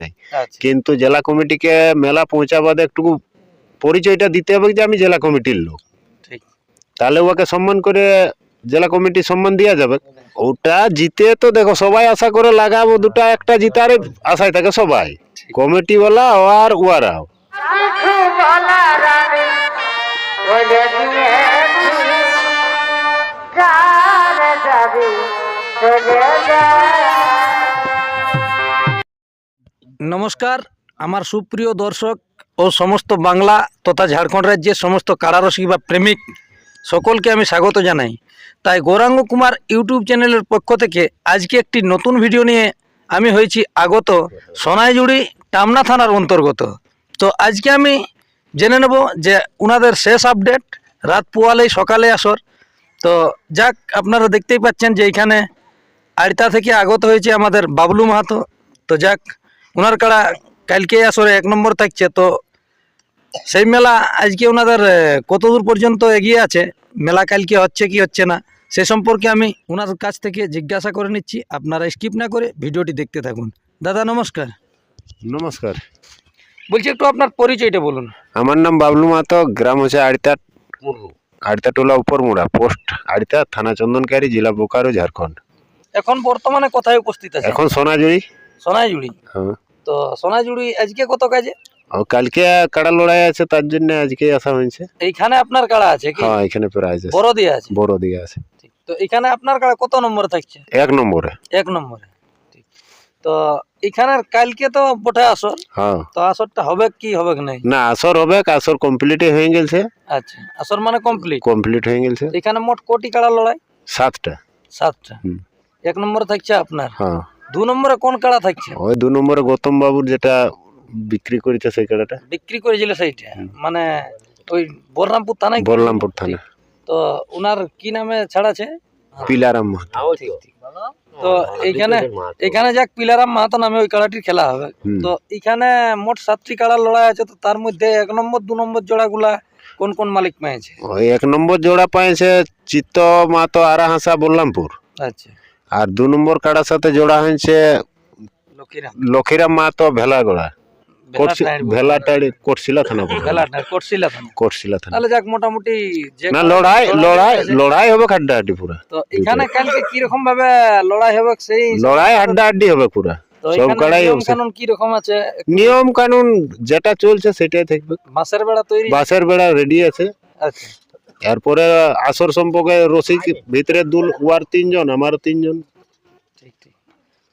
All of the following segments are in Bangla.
আচ্ছা। কিন্তু জেলা কমিটিকে মেলা পৌঁছাবাদে একটু পরিচয়টা দিতে হবে যে আমি জেলা কমিটির লোক। তাহলে ওকে সম্মান করে জেলা কমিটি সম্মান দেওয়া যাবে। ওটা জিতে তো দেখো সবাই আশা করে লাগাবো দুটা একটা জিতার আশায় থাকে সবাই। কমিটিওয়ালা আর ওয়ারাও নমস্কার, আমার সুপ্রিয় দর্শক ও সমস্ত বাংলা তথা ঝাড়খণ্ড রাজ্যের সমস্ত কারারসিক বা প্রেমিক, সকলকে আমি স্বাগত জানাই। তাই গৌরাঙ্গ কুমার ইউটিউব চ্যানেলের পক্ষ থেকে আজকে একটি নতুন ভিডিও নিয়ে আমি হয়েছি আগত সোনাইজুড়ি টামনা থানার অন্তর্গত। তো আজকে আমি জেনে নেব যে ওনাদের শেষ আপডেট, রাত পোয়ালেই সকালে আসর। তো যাক, আপনারা দেখতেই পাচ্ছেন যে এখানে আড়তা থেকে আগত হয়েছে আমাদের বাবলু মাহাতো। তো যাক ওনার কাড়া কালকে আসরে এক নম্বর থাকছে তো সেই মেলা আজকে ওনাদের কতদূর পর্যন্ত এগিয়ে আছে মেলা কালকে হচ্ছে কি হচ্ছে না সে সম্পর্কে আমি ওনার কাছ থেকে জিজ্ঞাসা করে নিচ্ছি আপনারা স্কিপ না করে ভিডিওটি দেখতে থাকুন। দাদা নমস্কার। নমস্কার। বলছি একটু আপনার পরিচয়টা বলুন। আমার নাম বাবলু মাতো গ্রাম হচ্ছে আড়িতা আড়িতা টোলা উপর মুড়া পোস্ট আড়তা থানা চন্দনকারী জেলা বোকারো ঝাড়খণ্ড। এখন বর্তমানে কোথায় উপস্থিত আছে এখন সোনাঝুরি। সোনাইজুড়ি। হ্যাঁ। তো সোনাইজুড়ি আজকে কত কাজে? কালকে কাড়া লড়াই আছে তার জন্য আজকে আসা হয়েছে। এইখানে আপনার কাড়া আছে কি? হ্যাঁ এখানে প্রাইজ আছে। বড় দিয়ে আছে? বড় দিকে আছে। তো এখানে আপনার কাড়া কত নম্বরে থাকছে? এক নম্বরে। এক নম্বরে তো এখানের কালকে তো বটে আসর। হ্যাঁ। তো আসরটা হবে কি হবে নাই? না আসর হবে আসর কমপ্লিট হয়ে গেছে। আচ্ছা আসর মানে কমপ্লিট কমপ্লিট হয়ে গেছে। এখানে মোট কোটি কাড়া লড়াই? সাতটা। সাতটা। এক নম্বরে থাকছে আপনার? হ্যাঁ। দু নম্বরে কোন কাড়া থাকছে? ওই দু নম্বরে গৌতম বাবুর যেটা বিক্রি করেছে সেই কাড়াটা। বিক্রি করেছিল সেইটা? মানে ওই বলরামপুর থানায় বলরামপুর থানা তো ওনার কি নামে ছাড়াছে? পিলারাম মাহাতো। তো এইখানে এখানে যাক পিলারাম মাহাতো নামে ওই কাড়াটির খেলা হবে। তো এখানে মোট সাতটি কাড়া লড়াই আছে তো তার মধ্যে এক নম্বর দু নম্বর জোড়াগুলা কোন কোন মালিক পেয়েছে ওই এক নম্বর জোড়া পাইছে চিত্ত মাতো আরা হাসা বললামপুর আচ্ছা। আর দু নম্বর কাড়ার সাথে জোড়া হয়েছে লক্ষীরাম। মাতো ভেলাগড়া ভেলাটাড়ি কোটশিলা থানা কোটশিলা থানা। তাহলে যাক মোটামুটি না লড়াই লড়াই লড়াই হবে হাড্ডাহাড্ডি পুরা। তো এখানে কালকে কি রকম ভাবে লড়াই হবে সেই লড়াই হাড্ডাহাড্ডি হবে পুরা। সব নিয়ম কানুন কি রকম আছে? নিয়ম কানুন যেটা চলছে সেটাই থাকবে। মাসের বেড়া তৈরি? বাসের বেড়া রেডি আছে। আচ্ছা। এরপরে আসর সম্পর্কে রসিক ভিতরে দুল ওয়ার তিনজন আমার তিনজন। ঠিক ঠিক।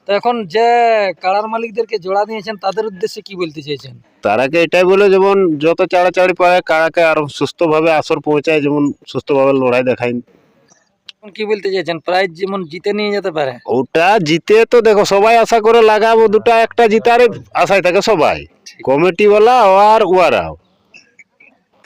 তো এখন যে কাড়ার মালিকদেরকে জোড়া দিয়েছেন তাদের উদ্দেশ্যে কি বলতে চাইছেন? তারাকে এটাই বলে যেমন যত চাড়াচাড়ি পায় কারাকে আরও সুস্থভাবে আসর পৌঁছায় যেমন সুস্থভাবে লড়াই দেখায়। কি বলতে চাইছেন? প্রাইজ যেমন জিতে নিয়ে যেতে পারে? ওটা জিতে তো দেখো সবাই আশা করে লাগাবো দুটা একটা জিতার আশায় থাকে সবাই। কমিটিওয়ালা আর ওয়ারাও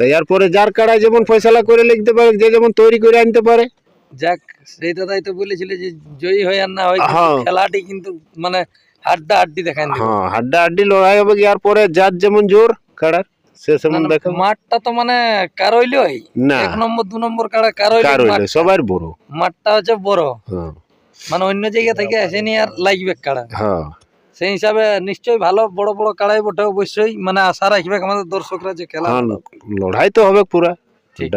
তো এরপরে যার কাড়ায় যেমন ফয়সালা করে লিখতে পারে যে যেমন তৈরি করে আনতে পারে। যাক সেই দাদাই তো বলেছিল যে জয়ী হয় আর না হয় হ্যাঁ। খেলাটি কিন্তু মানে হাড্ডা হাড্ডি দেখান হ্যাঁ হাড্ডা হাড্ডি লড়াই হবে কি? এরপরে যার যেমন জোর কাড়ার সে সেমন দেখো। মাঠটা তো মানে কার কারইলই না। এক নম্বর দু নম্বর কাড়া কারইল কার হইলে সবার বড়। মাঠটা হচ্ছে বড়। হ্যাঁ। মানে অন্য জায়গা থেকে এসে নিয়ে আর লাগবে কাড়া। হ্যাঁ। সেই হিসাবে নিশ্চয়ই ভালো বড় বড় কাড়াই বটে অবশ্যই। মানে আশা রাখবে আমাদের দর্শকরা যে খেলা হ্যাঁ লড়াই তো হবে পুরা। ঠিক।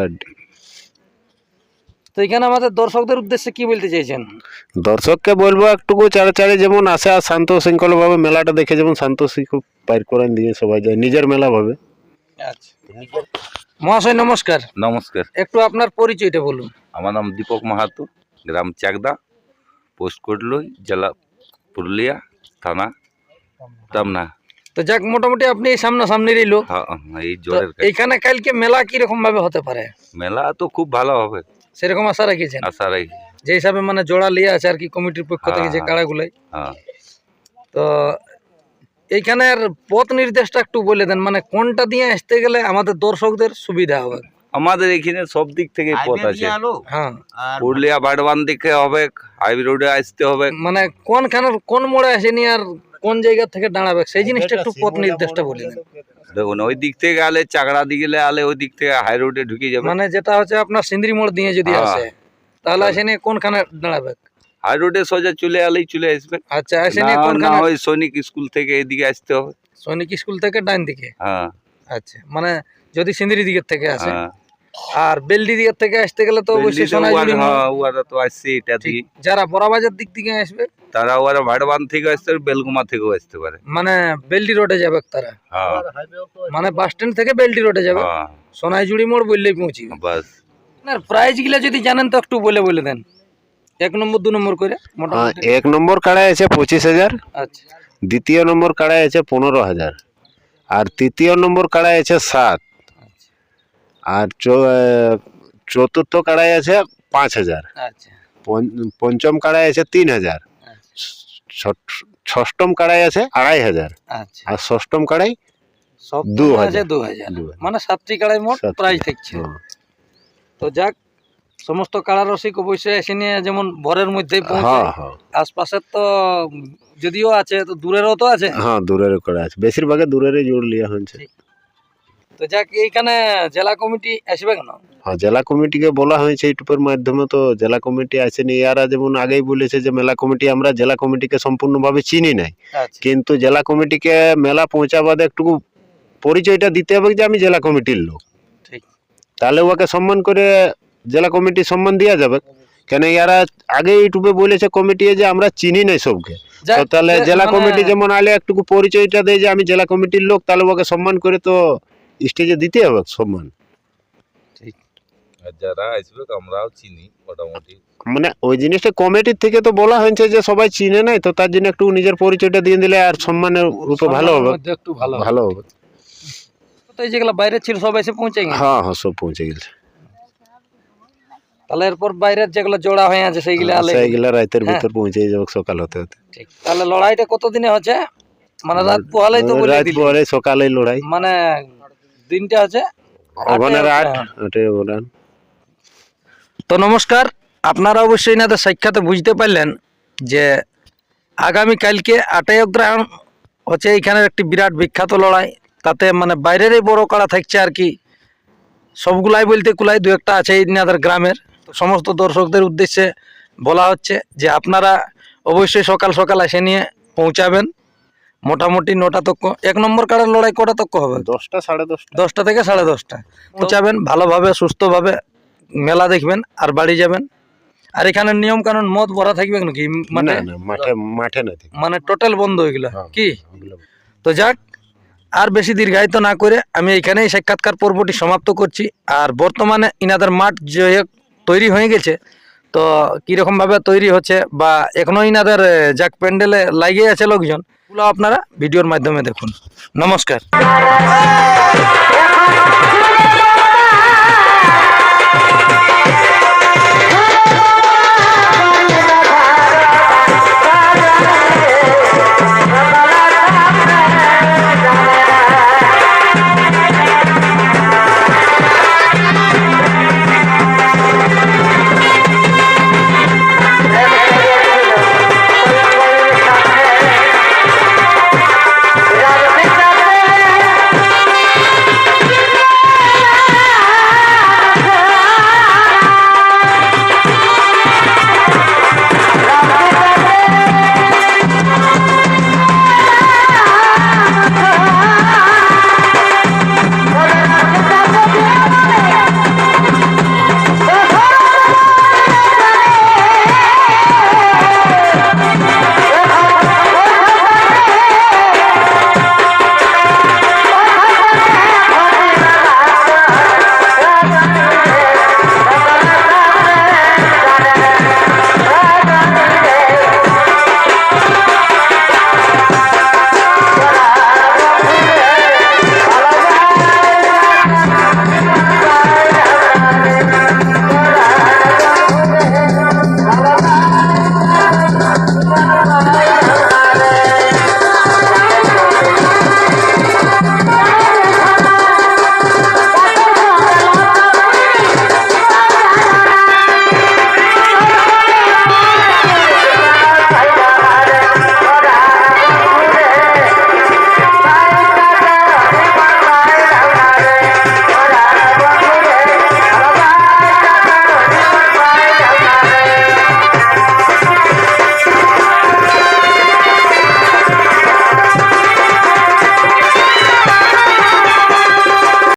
তো এখানে আমাদের দর্শকদের উদ্দেশ্যে কি বলতে চাইছেন? দর্শককে বলব একটুকু চাড়াচাড়ি যেমন আসে আর শান্ত শৃঙ্খল ভাবে মেলাটা দেখে যেমন শান্ত শৃঙ্খল পার করেন দিয়ে সবাই যায় নিজের মেলা ভাবে। আচ্ছা। মহাশয় নমস্কার। নমস্কার। একটু আপনার পরিচয়টা বলুন। আমার নাম দীপক মাহাতো গ্রাম চাকদা পোস্ট কোটলই জেলা পুরুলিয়া। থানা টামনা তো যাক মোটামুটি আপনি এই সামনাসামনিরই লোক হ্যাঁ, এই এইখানে কালকে মেলা কি রকম ভাবে হতে পারে? মেলা তো খুব ভালো হবে। সেরকম আশা রাখিয়েছেন আশা রাখি। যে হিসাবে মানে জোড়া লিয়ে আছে আর কি কমিটির পক্ষ থেকে যে হ্যাঁ। কাড়াগুলাই। হ্যাঁ। তো এইখানের পথ নির্দেশটা একটু বলে দেন মানে কোনটা দিয়ে আসতে গেলে আমাদের দর্শকদের সুবিধা হবে? আমাদের এখানে সব দিক থেকে পথ আছে। হ্যাঁ। পুরুলিয়া বাড়বান দিকে হবে হাইওয়ে রোডে আসতে হবে। মানে কোনখানের কোন মোড়ে আসে নিয়ে আর কোন জায়গা থেকে দাঁড়াবে? সেই জিনিসটা একটু পথ নির্দেশটা বলে দেন দেখুন ওই দিক থেকে আলে চাকড়া দিকে আলে ওই দিক থেকে হাই রোডে ঢুকে যাবে। মানে যেটা হচ্ছে আপনার সিন্দ্রি মোড় দিয়ে যদি হ্যাঁ। আসে তাহলে আসে নিয়ে কোনখানে দাঁড়াবে? হাই রোডে সোজা চলে এলেই চলে আসবে। আচ্ছা এসে না নিয়ে না কোনখানে? ওই সৈনিক স্কুল থেকে এদিকে আসতে হবে। সৈনিক স্কুল থেকে ডান দিকে? হ্যাঁ। আচ্ছা মানে যদি সিন্দিরি দিকের থেকে আসে হ্যাঁ। আর বেলডি দিকের থেকে আসতে গেলে তো অবশ্যই দিল্লিতে সোনাঝুরি ওরা- হ্যাঁ, তো আসছে এটা দিয়ে যারা বড়াবাজার দিক থেকে আসবে তারা ওরা ভাড়বান থেকে আসতে পারে বেলগুমা থেকেও আসতে পারে। মানে বেলডি রোডে যাবে তারা। হ্যাঁ। মানে বাস স্ট্যান্ড থেকে বেলডি রোডে যাবে। হ্যাঁ। সোনাইজুড়ি মোড় বললেই পৌঁছিবে বাস। আপনার প্রাইসগুলা যদি জানেন তো একটু বলে বলে দেন। এক নম্বর দু নম্বর করে হ্যাঁ, মোটামুটি এক নম্বর কাড়াই আছে পঁচিশ হাজার। আচ্ছা। দ্বিতীয় নম্বর কাড়াই আছে পনেরো হাজার। আর তৃতীয় নম্বর কাড়াই আছে সাত। আর চৌ- চতুর্থ কাড়াই আছে পাঁচ হাজার। আচ্ছা। পঞ্চম কাড়াই আছে তিন হাজার। আচ্ছা। ষষ্ঠম কাড়াই আছে আড়াই হাজার। আচ্ছা। আর ষষ্ঠম কাড়াই সব দু হাজার। দু হাজার। মানে সাতটি কাড়াই মোট। প্রাইস থাকছে। হ্যাঁ। তো যাক সমস্ত কাড়া রসিক অবশ্যই এসে নিয়ে যেমন ভরের মধ্যেই হ্যাঁ পৌঁছায় হ্যাঁ। আশপাশের তো যদিও আছে তো দূরেরও তো আছে। হ্যাঁ দূরের কাড়া আছে। বেশিরভাগে দূরেরই জোর লিয়া হয়েছে। তো যাক এইখানে জেলা কমিটি আসবে কেন? হ্যাঁ জেলা কমিটিকে বলা হয়েছে ইউটিউবের মাধ্যমে তো জেলা কমিটি আসেনি। ইয়ারা যেমন আগেই বলেছে যে মেলা কমিটি আমরা জেলা কমিটিকে সম্পূর্ণভাবে চিনি নাই। আচ্ছা। কিন্তু জেলা কমিটিকে মেলা পৌঁছাবাদে একটু পরিচয়টা দিতে হবে যে আমি জেলা কমিটির লোক। তাহলে ওকে সম্মান করে জেলা কমিটি সম্মান দেওয়া যাবে। কেন ইয়ারা আগে ইউটিউবে বলেছে কমিটি যে আমরা চিনি নাই সবকে। তো তাহলে জেলা মানে- কমিটি যেমন আলে একটু পরিচয়টা দেয় যে আমি জেলা কমিটির লোক তাহলে ওকে সম্মান করে তো স্টেজে দিতে হবে সম্মান। আর যারা আসবে আমরাও চিনি মোটামুটি। মানে ওই জিনিসটা কমিটির থেকে তো বলা হয়েছে যে সবাই চিনে নাই তো তার জন্য একটু নিজের পরিচয়টা দিয়ে দিলে আর সম্মানের রূপে ভালো হবে। একটু ভালো ভালো হবে। তো এই যেগুলো বাইরে ছিল সব এসে পৌঁছে গেছে। হ্যাঁ হ্যাঁ সব পৌঁছে গেছে। তাহলে এরপর বাইরের যেগুলো জোড়া হয়ে আছে সেইগুলো আলে সেইগুলা রাতের হ্যাঁ। ভিতর পৌঁছে যাবে সকাল হতে হতে। ঠিক তাহলে লড়াইটা কত দিনে হচ্ছে? মানে রাত পোহালাই তো বলে রাত দিলি। পরে সকালে লড়াই। মানে দিনটা। ওটাই অবরান তো নমস্কার আপনারা অবশ্যই এনাদের সাক্ষাতে বুঝতে পারলেন যে আগামী কালকে আটই অগ্রহায়ণ হচ্ছে এইখানের একটি বিরাট বিখ্যাত লড়াই। তাতে মানে বাইরেরই বড় কাড়া থাকছে আর কি। সবগুলাই বলতে কুলাই দু একটা আছে ইনাদের গ্রামের। সমস্ত দর্শকদের উদ্দেশ্যে বলা হচ্ছে যে আপনারা অবশ্যই সকাল সকাল এসে নিয়ে পৌঁছাবেন। মোটামুটি নটা তক এক নম্বর কাড়ার লড়াই কটা তক হবে? দশটা সাড়ে দশটা। দশটা থেকে সাড়ে দশটা। পৌঁছাবেন ভালোভাবে সুস্থভাবে মেলা দেখবেন আর বাড়ি যাবেন। আর এখানে নিয়ম কানুন মদ ভরা থাকবে নাকি? মানে না না মাঠে মাঠে না মানে টোটাল বন্ধ হয়ে হ্যাঁ। কি? তো যাক আর বেশি দীর্ঘায়িত না করে আমি এখানেই সাক্ষাৎকার পর্বটি সমাপ্ত করছি। আর বর্তমানে ইনাদের মাঠ যে তৈরি হয়ে গেছে তো কীরকমভাবে তৈরি হচ্ছে বা এখনও ইনাদের যাক প্যান্ডেলে লাগিয়ে আছে লোকজন আপনারা ভিডিওর মাধ্যমে দেখুন। নমস্কার।